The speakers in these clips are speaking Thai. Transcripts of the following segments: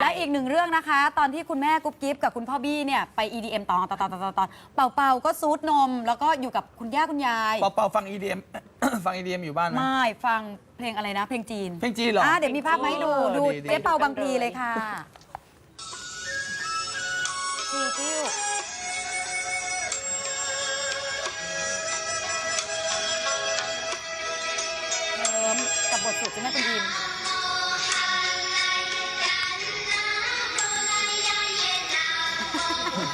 และอีกหนึ่งเรื่องนะคะ ตอนที่คุณแม่กุ๊บกิ๊บกับคุณพ่อบี้เนี่ยไป EDM ตอนตอนตอนตอนตอนเป่าเป่าก็ซูดนม แล้วก็อยู่กับคุณย่าคุณยาย เปาเปาฟัง EDM ฟัง EDM อยู่บ้านไหม ไม่ฟังเพลงอะไรนะ เพลงจีนเพลงจีนเหรออะเดี๋ยวมีภาพมาให้ดูเออดูดีดี เจ๊เป่าบางพลีเลยค่ะจีกิ้วเริ่มกับบทสุดใช่ไหมคุณอิน树本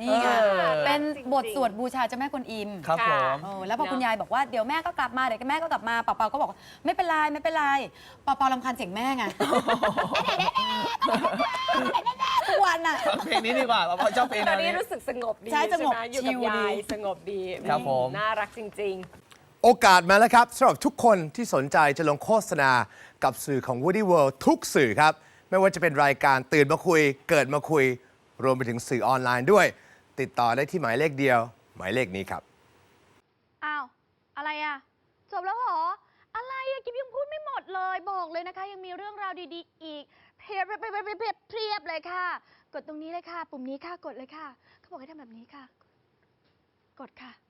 นี่ไงเออ เป็นบทสวดบูชาเจ้าแม่กวนอิมครับผมเออแล้วพอคุณยายบอกว่าเดี๋ยวแม่ก็กลับมาเดี๋ยวแม่ก็กลับมาเปาเปาก็บอกว่าไม่เป็นไรไม่เป็นไรเปาเปาลำคาญเสียงแม่ไงทุกวันอะฟังเพลงนี้ดีกว่าเปาเปาชอบเพลงตแนอนวนี้นี้ รู้สึกสงบดีใช่สงบไหมอยู่ชิกับลยายดีสงบดีครับผม น่ารักจริง โอกาสมาแล้วครับสำหรับทุกคนที่สนใจจะลงโฆษณากับสื่อของ Woody World ทุกสื่อครับ ไม่ว่าจะเป็นรายการตื่นมาคุย เกิดมาคุย รวมไปถึงสื่อออนไลน์ด้วย ติดต่อได้ที่หมายเลขเดียว หมายเลขนี้ครับ อ้าว อะไรอะจบแล้วเหรอ อะไรอะกิฟยังพูดไม่หมดเลย บอกเลยนะคะ ยังมีเรื่องราวดีๆ อีกเพียบเพียบเพียบเพียบเพียบเพียบเลยค่ะ กดตรงนี้เลยค่ะ ปุ่มนี้ค่ะ กดเลยค่ะ เขาบอกให้ทำแบบนี้ค่ะ กดค่ะ